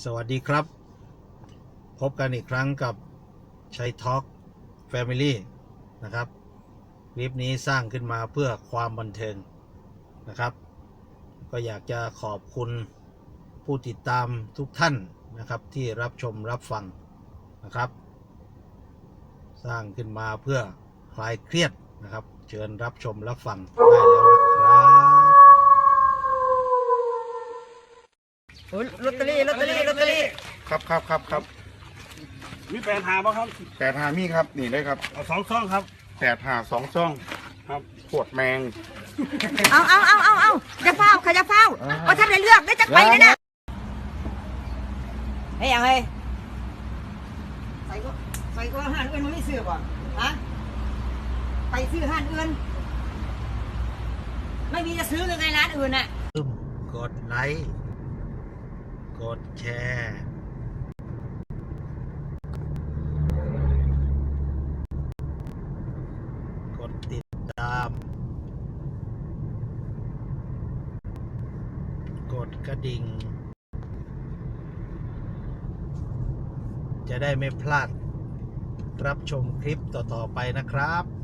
สวัสดีครับ พบกันอีกครั้งกับชัยทอ l k แฟมิลี่นะครับคลิปนี้สร้างขึ้นมาเพื่อความบันเทิงนะครับ ก็อยากจะขอบคุณผู้ติดตามทุกท่านนะครับที่รับชมรับฟังนะครับ สร้างขึ้นมาเพื่อคลายเครียดนะครับ เชิญรับชมรับฟังได้แล้วนะครับ โอ้ยลอตเตอรี่ลอตเตอรี่ลอตเตอรี่ครับครับครับครับมีแปดหาป่ะครับแปดหามีครับนี่เลยครับเอาสองซ่องครับแปดหาสองซ่องครับปวดแมงเอาเอาเอาเอาเอาจะเฝ้าใครจะเฝ้าเอาท่านได้เลือกได้จะไปนะเนี่ยเฮ้ยยังไงใส่ก็ใส่ก็ห้านอื่นมันไม่ซื้อบ่ฮะไปซื้อห้านอื่นไม่มีจะซื้อหรือไงร้านอื่นน่ะลืมกดไลค์ กดแชร์กดติดตาม กดกระดิ่ง จะได้ไม่พลาด รับชมคลิปต่อ ๆ ไปนะครับ